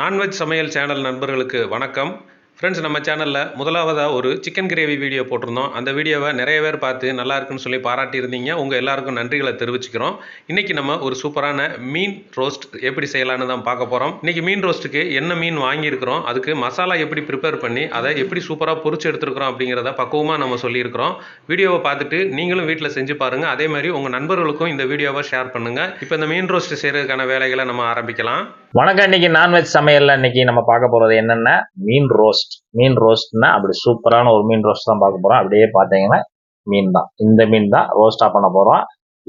Non veg சமையல் channel நண்பர்களுக்கு வணக்கம். ஃப்ரெண்ட்ஸ் நம்ம சேனலில் முதலாவதாக ஒரு சிக்கன் கிரேவி வீடியோ போட்டிருந்தோம். அந்த வீடியோவை நிறைய பேர் பார்த்து நல்லா இருக்குன்னு சொல்லி பாராட்டியிருந்தீங்க. உங்கள் எல்லாருக்கும் நன்றிகளை தெரிவிச்சுக்கிறோம். இன்றைக்கி நம்ம ஒரு சூப்பரான மீன் ரோஸ்ட் எப்படி செய்யலான்னு தான் பார்க்க போகிறோம் இன்றைக்கி மீன் ரோஸ்ட்டுக்கு என்ன மீன் வாங்கியிருக்கிறோம்? அதுக்கு மசாலா எப்படி ப்ரிப்பேர் பண்ணி அதை எப்படி சூப்பராக பொறிச்சு எடுத்துருக்குறோம் அப்படிங்கிறத பக்குவமாக நம்ம சொல்லியிருக்கிறோம். வீடியோவை பார்த்துட்டு நீங்களும் வீட்டில் செஞ்சு பாருங்கள் அதே மாதிரி உங்கள் நண்பர்களுக்கும் இந்த வீடியோவை ஷேர் பண்ணுங்கள் இப்போ இந்த மீன் ரோஸ்ட் செய்கிறதுக்கான வேலைகளை நம்ம ஆரம்பிக்கலாம். வணக்கம். இன்னைக்கு நான்வெஜ் சமையல்ல இன்னைக்கு நம்ம பார்க்க போறது என்னென்ன? மீன் ரோஸ்ட் மீன் ரோஸ்ட்னா அப்படி சூப்பரான ஒரு மீன் ரோஸ்ட் தான் பார்க்க போறோம். அப்படியே பார்த்தீங்கன்னா மீன் தான். இந்த மீன் தான் ரோஸ்டா பண்ண போறோம்.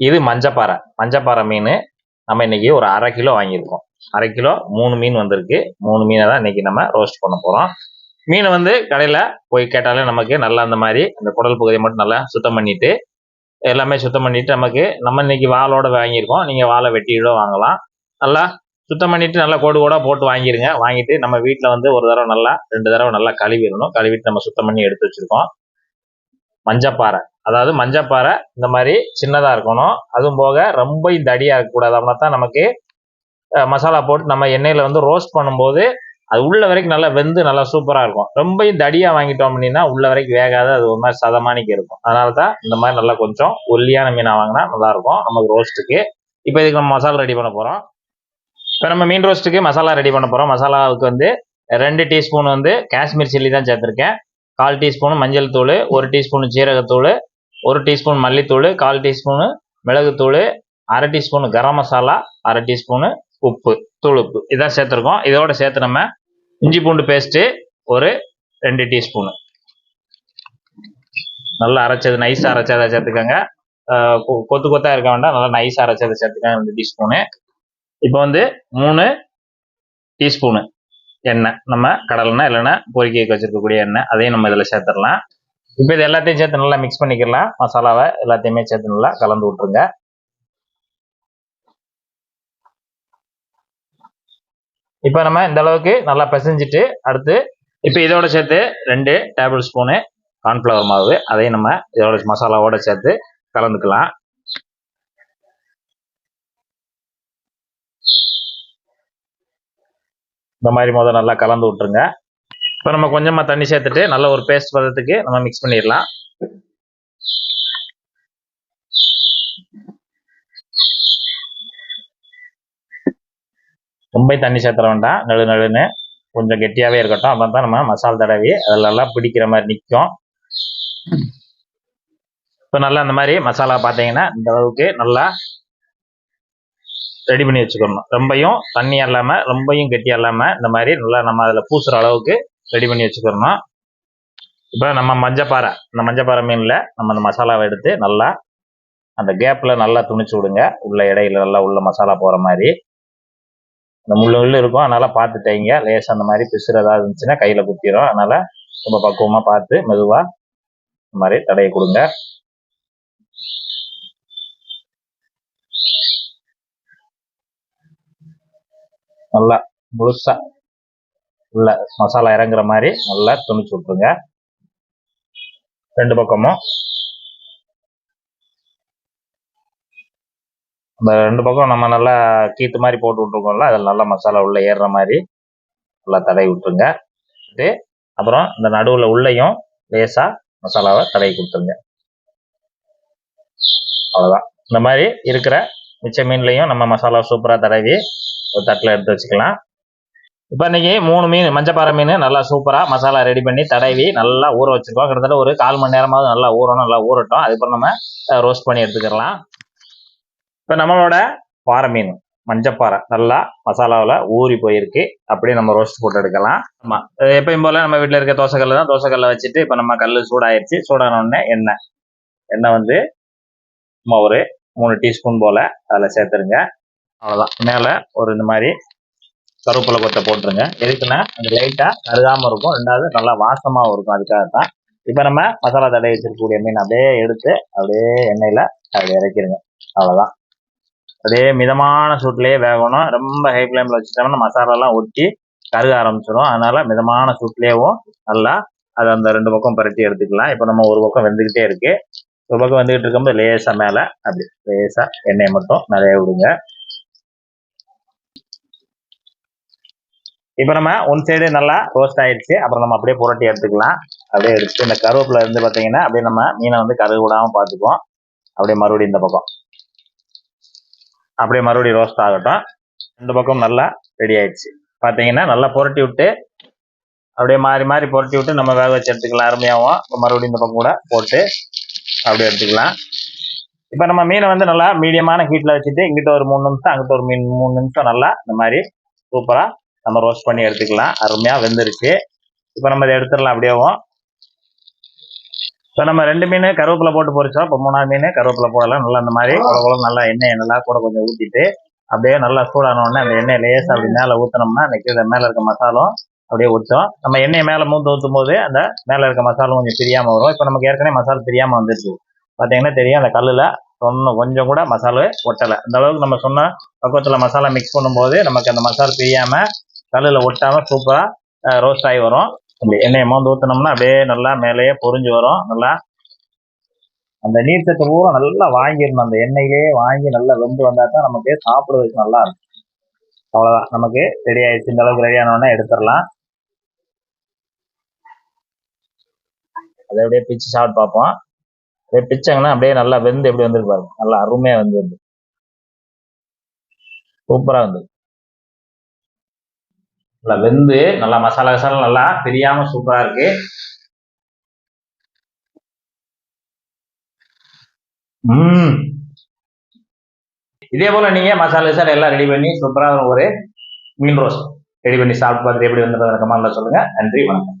இது மஞ்சப்பாறை. மஞ்சப்பாறை மீன் நம்ம இன்னைக்கு ஒரு அரை கிலோ வாங்கியிருக்கோம். அரை கிலோ மூணு மீன் வந்திருக்கு. மூணு மீனை தான் இன்னைக்கு நம்ம ரோஸ்ட் பண்ண போறோம். மீன் வந்து கடையில் போய் கேட்டாலே நமக்கு நல்லா அந்த மாதிரி அந்த குடல் பகுதியை மட்டும் நல்லா சுத்தம் பண்ணிட்டு எல்லாமே சுத்தம் பண்ணிட்டு நமக்கு நம்ம இன்னைக்கு வாளோட வாங்கியிருக்கோம். நீங்கள் வாழை வெட்டியோட வாங்கலாம். நல்லா சுத்தம் பண்ணிட்டு நல்லா கோடு கோடா போட்டு வாங்கிடுங்க வாங்கிட்டு நம்ம வீட்டில் வந்து ஒரு தடவை நல்லா ரெண்டு தடவை நல்லா கழுவிடணும். கழுவிட்டு நம்ம சுத்தம் பண்ணி எடுத்து வச்சிருக்கோம். மஞ்சப்பாறை. அதாவது மஞ்சப்பாறை இந்த மாதிரி சின்னதாக இருக்கணும். அதுவும் போக ரொம்ப தடியாக இருக்கக்கூடாது. அப்படின்னா தான் நமக்கு மசாலா போட்டு நம்ம எண்ணெயில் வந்து ரோஸ்ட் பண்ணும்போது அது உள்ள வரைக்கும் நல்லா வெந்து நல்லா சூப்பராக இருக்கும். ரொம்ப தடியாக வாங்கிட்டோம் அப்படின்னா உள்ள வரைக்கும் வேகாத. அது ஒரு மாதிரி சதமானிக்கு இருக்கும். அதனால தான் இந்த மாதிரி நல்லா கொஞ்சம் ஒல்லியான மீனாக வாங்கினா நல்லா இருக்கும். நமக்கு ரோஸ்ட்டுக்கு இப்போ இதுக்கு நம்ம மசாலா ரெடி பண்ண போகிறோம் இப்போ நம்ம மீன் ரோஸ்ட்டுக்கு மசாலா ரெடி பண்ண போகிறோம் மசாலாவுக்கு வந்து ரெண்டு டீஸ்பூன் வந்து காஷ்மீர் சில்லி தான் சேர்த்துருக்கேன். கால் டீஸ்பூன் மஞ்சள் தூள் ஒரு டீஸ்பூன் ஜீரகத்தூள் ஒரு டீஸ்பூன் மல்லித்தூள் கால் டீஸ்பூனு மிளகுத்தூள் அரை டீஸ்பூன் கரம் மசாலா அரை டீஸ்பூனு உப்பு தூள் உப்பு. இதான் சேர்த்துருக்கோம். இதோட சேர்த்து நம்ம இஞ்சி பூண்டு பேஸ்ட்டு ஒரு ரெண்டு டீஸ்பூனு நல்லா அரைச்சது நைஸாக அரைச்சதை சேர்த்துக்கோங்க. கொ- கொத்து கொத்தாக இருக்க வேண்டாம். நல்லா நைஸாக அரைச்சதை சேர்த்துக்கோங்க ரெண்டு டீஸ்பூனு இப்போ வந்து மூணு டீஸ்பூனு எண்ணெய். நம்ம கடலெண்ணெய் இல்லைன்னா பொறுக்கி வச்சிருக்கக்கூடிய எண்ணெய். அதையும் நம்ம இதில் சேர்த்துடலாம். இப்போ இது எல்லாத்தையும் சேர்த்து நல்லா மிக்ஸ் பண்ணிக்கலாம். மசாலாவை எல்லாத்தையுமே சேர்த்து நல்லா கலந்து விட்ருங்க இப்போ நம்ம இந்த அளவுக்கு நல்லா பிசைஞ்சிட்டு அடுத்து இப்போ இதோட சேர்த்து ரெண்டு டேபிள் ஸ்பூனு கார்ன்ஃப்ளவர் மாவு. அதையும் நம்ம இதோட மசாலாவோட சேர்த்து கலந்துக்கலாம். இந்த மாதிரி முதல் நல்லா கலந்து விட்டுருங்க. இப்போ நம்ம கொஞ்சமாக தண்ணி சேர்த்துட்டு நல்ல ஒரு பேஸ்ட் பதத்துக்கு நம்ம மிக்ஸ் பண்ணிடலாம். ரொம்ப தண்ணி சேர்த்துற வேண்டாம். நடு நழுன்னு கொஞ்சம் கெட்டியாகவே இருக்கட்டும். அப்போ தான் நம்ம மசால் தடவி அதிலெல்லாம் பிடிக்கிற மாதிரி நிற்கும். இப்போ நல்லா அந்த மாதிரி மசாலா பார்த்தீங்கன்னா இந்த அளவுக்கு நல்லா ரெடி பண்ணி வச்சுக்கணும். ரொம்பையும் தண்ணியாக இல்லாமல் ரொம்பையும் கெட்டியாக இல்லாமல் இந்த மாதிரி நல்லா நம்ம அதில் பூசுகிற அளவுக்கு ரெடி பண்ணி வச்சுக்கிறணும் இப்போ நம்ம மஞ்சப்பாறை இந்த மஞ்சப்பாறை மீனில் நம்ம அந்த மசாலாவை எடுத்து நல்லா அந்த கேப்பில் நல்லா துணிச்சு விடுங்க. உள்ள இடையில நல்லா உள்ள மசாலா போகிற மாதிரி. அந்த முள்ளு முள்ளு இருக்கும். அதனால் பார்த்து தைங்க லேசாக அந்த மாதிரி பிசுறு ஏதாவது இருந்துச்சுன்னா கையில் குத்திரும். அதனால் ரொம்ப பக்குவமாக பார்த்து மெதுவாக இந்த மாதிரி தடையை கொடுங்க. நல்லா முழுசா உள்ள மசாலா இறங்குற மாதிரி நல்லா துணிச்சு விட்ருங்க ரெண்டு பக்கமும். அந்த ரெண்டு பக்கம் நம்ம நல்லா கீத்து மாதிரி போட்டு விட்ருக்கோம்ல அதில் நல்லா மசாலா உள்ள ஏறுற மாதிரி நல்லா தடவி விட்ருங்க விட்டு அப்புறம் இந்த நடுவில் உள்ளேயும் லேசாக மசாலாவை தடவி கொடுத்துருங்க. அவ்வளோதான் இந்த மாதிரி இருக்கிற மிச்ச மீன்லையும் நம்ம மசாலா சூப்பராக தடவி தட்டில் எடுத்து வச்சுக்கலாம். இப்போ இன்னைக்கு மூணு மீன் மஞ்சப்பாறை மீன் நல்லா சூப்பராக மசாலா ரெடி பண்ணி தடவி நல்லா ஊற வச்சுருக்கோம். கிட்டத்தட்ட ஒரு கால் மணி நேரமாவது நல்லா ஊறணும் நல்லா ஊறட்டும். அதுக்கப்புறம் நம்ம ரோஸ்ட் பண்ணி எடுத்துக்கலாம். இப்போ நம்மளோட பாறை மீன் மஞ்சப்பாறை நல்லா மசாலாவில் ஊறி போயிருக்கு. அப்படியே நம்ம ரோஸ்ட் போட்டு எடுக்கலாம். ஆமாம் எப்பயும் போல் நம்ம வீட்டில் இருக்க தோசைக்கல்ல தான் தோசைக்கல்லை வச்சுட்டு இப்போ நம்ம கல் சூடாயிருச்சு. சூடான உடனே எண்ணெய். எண்ணெய் வந்து சும்மா ஒரு மூணு டீஸ்பூன் போல் அதில் சேர்த்துருங்க. அவ்வளோதான் மேலே ஒரு இந்த மாதிரி கருவேப்பிலை கொத்தை போட்டுருங்க. எதுக்குன்னா அது லைட்டாக கருகாமல் இருக்கும். ரெண்டாவது நல்லா வாசமாகவும் இருக்கும். அதுக்காக தான் இப்போ நம்ம மசாலா தடை வச்சிருக்கக்கூடிய மீன் அப்படியே எடுத்து அப்படியே எண்ணெயில் அப்படியே இறக்கிடுங்க அவ்வளோதான் அப்படியே மிதமான சூட்லேயே வேகணும். ரொம்ப ஹை ஃப்ளேமில் வச்சுட்டோம்னா மசாலாலாம் ஒட்டி கருக ஆரம்பிச்சிடும் அதனால் மிதமான சூட்லேயும் நல்லா அதை அந்த ரெண்டு பக்கம் பரட்டி எடுத்துக்கலாம். இப்போ நம்ம ஒரு பக்கம் வெந்துக்கிட்டே இருக்குது ஒரு பக்கம் வந்துகிட்டு இருக்கும்போது லேசாக மேலே அப்படி லேசாக எண்ணெயை மட்டும் நிறைய விடுங்க. இப்போ நம்ம ஒன் சைடு நல்லா ரோஸ்ட் ஆயிடுச்சு. அப்புறம் நம்ம அப்படியே புரட்டி எடுத்துக்கலாம். அப்படியே எடுத்து இந்த கருவேப்பிலை இருந்து பார்த்தீங்கன்னா அப்படியே நம்ம மீனை வந்து கருகு விடாமல் பார்த்துக்குவோம். அப்படியே மறுபடியும் இந்த பக்கம். அப்படியே மறுபடியும் ரோஸ்ட் ஆகட்டும். இந்த பக்கம் நல்லா ரெடி ஆயிடுச்சு. பார்த்தீங்கன்னா நல்லா புரட்டி விட்டு அப்படியே மாறி மாறி புரட்டி விட்டு நம்ம வேக வச்சு எடுத்துக்கலாம். அருமையாகவும். இப்போ மறுபடியும் இந்த பக்கம் கூட போட்டு அப்படியே எடுத்துக்கலாம். இப்போ நம்ம மீனை வந்து நல்லா மீடியமான ஹீட்டில் வச்சுட்டு இங்கிட்ட ஒரு மூணு நிமிஷம் அங்கிட்ட ஒரு மீன் மூணு நிமிஷம் நல்லா இந்த மாதிரி சூப்பராக நம்ம ரோஸ்ட் பண்ணி எடுத்துக்கலாம். அருமையாக வெந்துருச்சு. இப்போ நம்ம இதை எடுத்துடலாம் அப்படியேவும். இப்போ நம்ம ரெண்டு மீன் கருவேப்பிலை போட்டு பொரிச்சோம். இப்போ மூணாவது மீன் கருவேப்பிலை போடலாம். நல்லா இந்த மாதிரி குழ குழ நல்லா எண்ணெயை நல்லா கூட கொஞ்சம் ஊற்றிட்டு அப்படியே நல்லா சூடான உடனே அந்த எண்ணெய் லேசாக அப்படி மேலே ஊற்றினோம்னா அந்த கீழே மேலே இருக்க மசாலும் அப்படியே ஊற்றும் நம்ம எண்ணெயை மேலே மூந்து ஊற்றும் போது அந்த மேலே இருக்க மசாலும் கொஞ்சம் பிரியாமல் வரும். இப்போ நமக்கு ஏற்கனவே மசாலா பிரியாமல் வந்துருச்சு. பார்த்தீங்கன்னா தெரியும் அந்த கல்லில் சொன்ன கொஞ்சம் கூட மசாலா ஒட்டலை. இந்த அளவுக்கு நம்ம சொன்ன பக்குவத்தில் மசாலா மிக்ஸ் பண்ணும்போது நமக்கு அந்த மசாலா பிரியாமல் கல்லில் ஒட்டாமல் சூப்பராக ரோஸ்ட் ஆகி வரும். அப்படி எண்ணெயை மோந்து ஊற்றினோம்னா அப்படியே நல்லா மேலேயே பொரிஞ்சு வரும். நல்லா அந்த நீர் சத்து பூரா நல்லா வாங்கிடணும். அந்த எண்ணெயிலே வாங்கி நல்லா வெந்து வந்தால் தான் நமக்கு சாப்பிடுறதுக்கு நல்லா இருக்கும். அவ்வளோதான் நமக்கு ரெடி ஆயிடுச்சு. இந்த அளவுக்கு ரெடி ஆனோடனே எடுத்துடலாம். அதை அப்படியே பிச்சு சாப்பிட்டு பார்ப்போம். அப்படியே பிச்சாங்கன்னா அப்படியே நல்லா வெந்து எப்படி வந்துருக்கு பாருங்க. நல்லா அருமையாக வந்து வந்து சூப்பராக வந்துருக்கு. நல்லா வெந்து நல்லா மசாலா மசாலா நல்லா தெரியாம சூப்பரா இருக்கு. ம். இதே போல நீங்க மசாலா கசாலா எல்லாம் ரெடி பண்ணி சூப்பரா ஒரு மீன் ரோஸ் ரெடி பண்ணி சாப்பிட்டு பார்த்துட்டு எப்படி வந்தது கமெண்ட்ல சொல்லுங்க. நன்றி வணக்கம்.